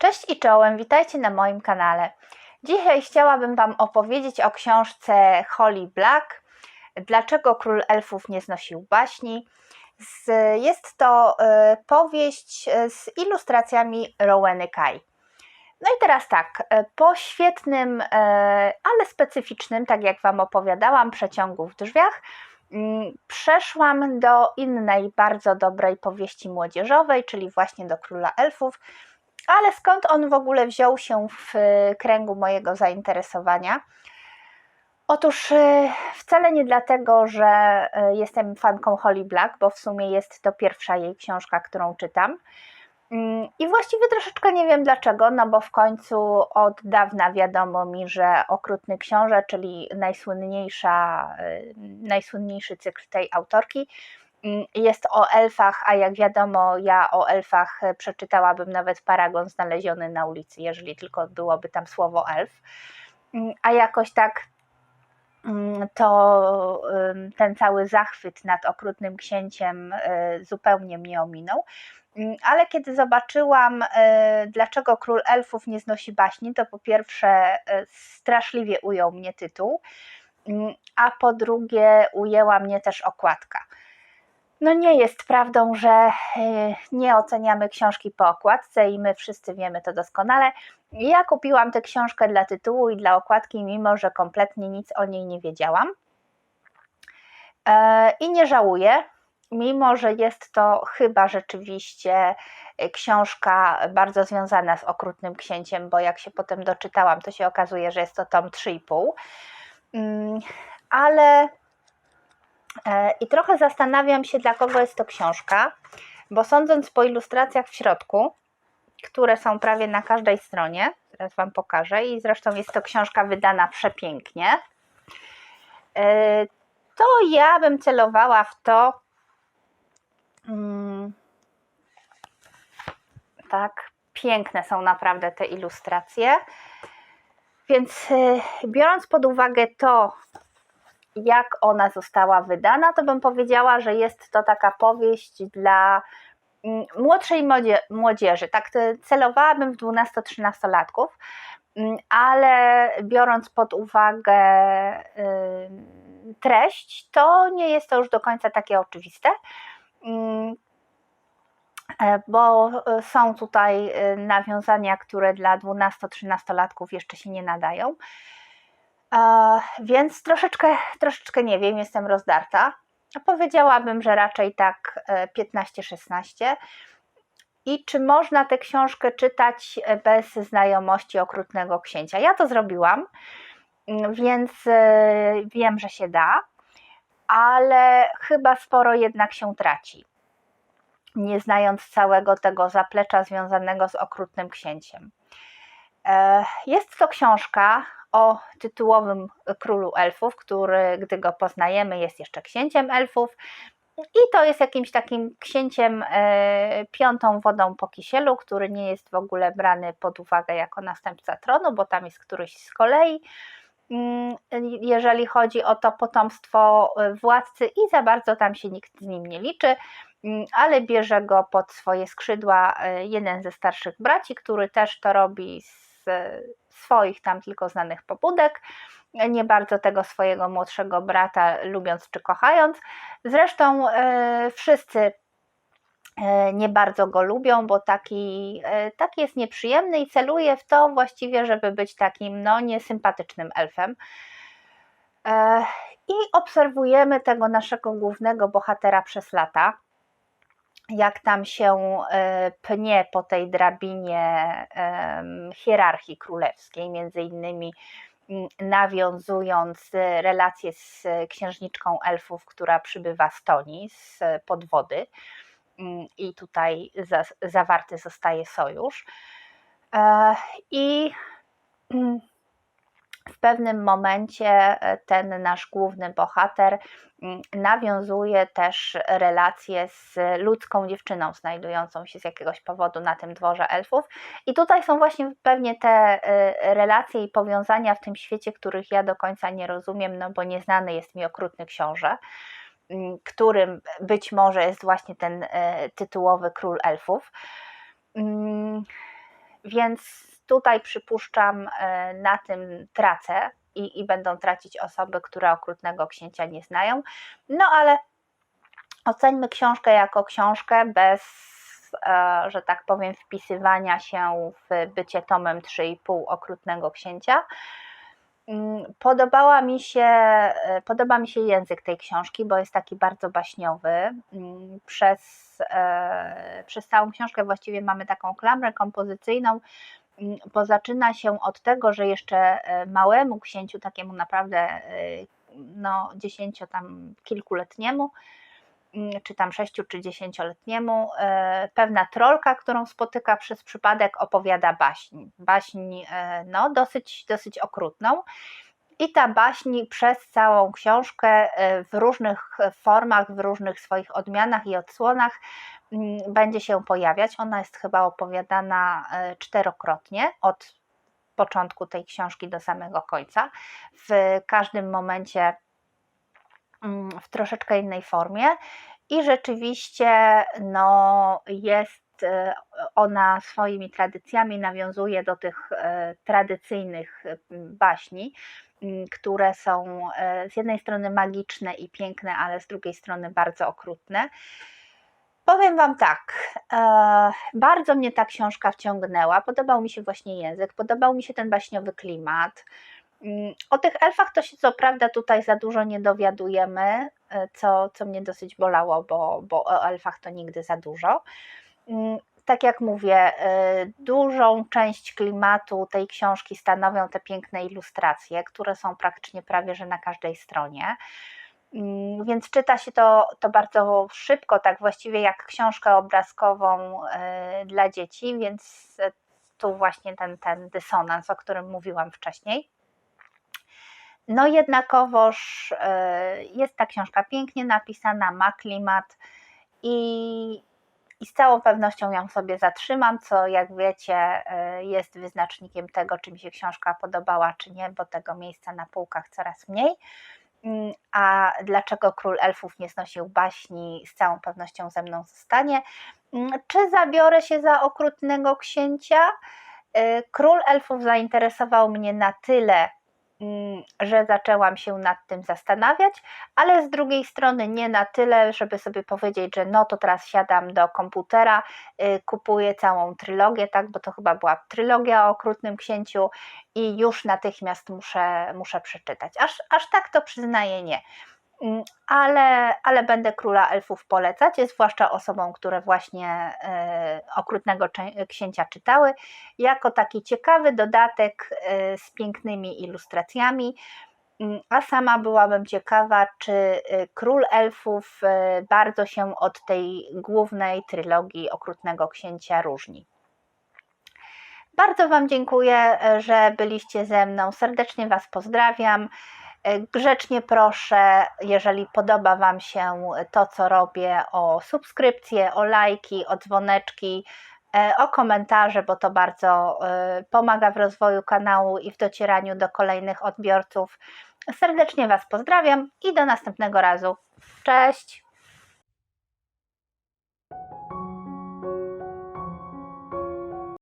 Cześć i czołem, witajcie na moim kanale. Dzisiaj chciałabym Wam opowiedzieć o książce Holly Black Dlaczego król elfów nie znosił baśni. Jest to y, powieść z ilustracjami Roweny Kai. No i teraz tak, y, po świetnym, y, ale specyficznym, tak jak Wam opowiadałam, przeciągu w drzwiach, przeszłam do innej bardzo dobrej powieści młodzieżowej, czyli właśnie do Króla Elfów, ale skąd on w ogóle wziął się w y, kręgu mojego zainteresowania? Otóż y, wcale nie dlatego, że y, jestem fanką Holly Black, bo w sumie jest to pierwsza jej książka, którą czytam. Mm, I właściwie troszeczkę nie wiem dlaczego, no bo w końcu od dawna wiadomo mi, że Okrutny Książę, czyli najsłynniejsza, najsłynniejszy cykl tej autorki, jest o elfach, a jak wiadomo, ja o elfach e, przeczytałabym nawet paragon znaleziony na ulicy, jeżeli tylko byłoby tam słowo elf. Mm, a jakoś tak mm, to ten cały zachwyt nad okrutnym księciem e, zupełnie mnie ominął. Ale kiedy zobaczyłam, e, dlaczego król elfów nie znosi baśni, to po pierwsze straszliwie ujął mnie tytuł, a po drugie ujęła mnie też okładka. No nie jest prawdą, że e, nie oceniamy książki po okładce i my wszyscy wiemy to doskonale. Ja kupiłam tę książkę dla tytułu i dla okładki, mimo że kompletnie nic o niej nie wiedziałam. E, I nie żałuję, mimo że jest to chyba rzeczywiście e, książka bardzo związana z okrutnym księciem, bo jak się potem doczytałam, to się okazuje, że jest to tom 3,5. Mm, ale I trochę zastanawiam się, dla kogo jest to książka, bo sądząc po ilustracjach w środku, które są prawie na każdej stronie, teraz Wam pokażę, i zresztą jest to książka wydana przepięknie, e, to ja bym celowała w to, mm, tak, piękne są naprawdę te ilustracje. Więc e, biorąc pod uwagę to, jak ona została wydana, to bym powiedziała, że jest to taka powieść dla mm, młodszej młodzieży. Tak celowałabym w 12-13-latków, mm, ale biorąc pod uwagę treść, to nie jest to już do końca takie oczywiste mm, e, bo e, są tutaj e, nawiązania, które dla 12-13-latków jeszcze się nie nadają. Więc troszeczkę, troszeczkę nie wiem, jestem rozdarta. Powiedziałabym, że raczej tak 15-16. E, I czy można tę książkę czytać e, bez znajomości okrutnego księcia? Ja to zrobiłam, mm, więc e, wiem, że się da, ale chyba sporo jednak się traci, nie znając całego tego zaplecza związanego z okrutnym księciem. Jest to książka o tytułowym królu elfów, który, gdy go poznajemy, jest jeszcze księciem elfów. I to jest jakimś takim księciem e, piątą wodą po kisielu, który nie jest w ogóle brany pod uwagę jako następca tronu, bo tam jest któryś z kolei. Mm, jeżeli chodzi o to potomstwo e, władcy, i za bardzo tam się nikt z nim nie liczy, mm, ale bierze go pod swoje skrzydła e, jeden ze starszych braci, który też to robi z swoich tam tylko znanych pobudek, nie bardzo tego swojego młodszego brata lubiąc czy kochając. Zresztą e, wszyscy e, nie bardzo go lubią, bo taki, e, taki jest nieprzyjemny i celuje w to właściwie, żeby być takim no, niesympatycznym elfem. I obserwujemy tego naszego głównego bohatera przez lata jak tam się e, pnie po tej drabinie hierarchii królewskiej, między innymi mm, nawiązując relacje z księżniczką elfów, która przybywa z Toni, z podwody mm, i tutaj zawarty zostaje sojusz. E, I mm, w pewnym momencie e, ten nasz główny bohater mm, nawiązuje też relacje z ludzką dziewczyną znajdującą się z jakiegoś powodu na tym dworze elfów. I tutaj są właśnie pewnie te e, relacje i powiązania w tym świecie, których ja do końca nie rozumiem, no bo nieznany jest mi okrutny książę mm, którym być może jest właśnie ten e, tytułowy król elfów. Mm, więc tutaj przypuszczam e, na tym tracę i, i będą tracić osoby, które okrutnego księcia nie znają. No ale oceńmy książkę jako książkę bez, e, że tak powiem, wpisywania się w bycie tomem 3,5 okrutnego księcia. Mm, Podobała mi się, e, podoba mi się język tej książki, bo jest taki bardzo baśniowy. Mm, Przez, przez całą książkę właściwie mamy taką klamrę kompozycyjną, bo zaczyna się od tego, że jeszcze e, małemu księciu, takiemu naprawdę e, no, dziesięcio tam kilkuletniemu, czy tam sześciu czy dziesięcioletniemu, e, pewna trolka, którą spotyka przez przypadek, opowiada baśń. Baśń no, dosyć, dosyć okrutną. I ta baśń przez całą książkę w różnych formach, w różnych swoich odmianach i odsłonach będzie się pojawiać. Ona jest chyba opowiadana e, czterokrotnie od początku tej książki do samego końca. W każdym momencie w troszeczkę innej formie i rzeczywiście no, jest e, ona swoimi tradycjami nawiązuje do tych e, tradycyjnych baśni, które są z jednej strony magiczne i piękne, ale z drugiej strony bardzo okrutne. Powiem Wam tak, e, bardzo mnie ta książka wciągnęła. Podobał mi się właśnie język, podobał mi się ten baśniowy klimat. Mm, O tych elfach to się co prawda tutaj za dużo nie dowiadujemy, e, co, co mnie dosyć bolało, bo, bo o elfach to nigdy za dużo. Mm, Tak jak mówię, e, dużą część klimatu tej książki stanowią te piękne ilustracje, które są praktycznie prawie że na każdej stronie. Mm, Więc czyta się to, to bardzo szybko, tak właściwie jak książkę obrazkową e, dla dzieci, więc tu właśnie ten, ten dysonans, o którym mówiłam wcześniej. No jednakowoż e, jest ta książka pięknie napisana, ma klimat i, i z całą pewnością ją sobie zatrzymam, co jak wiecie e, jest wyznacznikiem tego, czy mi się książka podobała, czy nie, bo tego miejsca na półkach coraz mniej. Mm, A dlaczego król elfów nie znosił baśni, z całą pewnością ze mną zostanie. Mm, Czy zabiorę się za okrutnego księcia? Y, Król elfów zainteresował mnie na tyle, że zaczęłam się nad tym zastanawiać, ale z drugiej strony nie na tyle, żeby sobie powiedzieć, że no to teraz siadam do komputera, y, kupuję całą trylogię, tak, bo to chyba była trylogia o okrutnym księciu i już natychmiast muszę, muszę przeczytać. Aż, aż tak to przyznaję nie. Mm, Ale, ale będę króla elfów polecać, zwłaszcza osobom, które właśnie e, okrutnego księcia czytały, jako taki ciekawy dodatek e, z pięknymi ilustracjami. Mm, A sama byłabym ciekawa, czy e, król elfów bardzo się od tej głównej trylogii okrutnego księcia różni. Bardzo Wam dziękuję, że byliście ze mną. Serdecznie Was pozdrawiam. E, Grzecznie proszę, jeżeli podoba Wam się to, co robię, o subskrypcje, o lajki, o dzwoneczki, e, o komentarze, bo to bardzo e, pomaga w rozwoju kanału i w docieraniu do kolejnych odbiorców. Serdecznie Was pozdrawiam i do następnego razu. Cześć!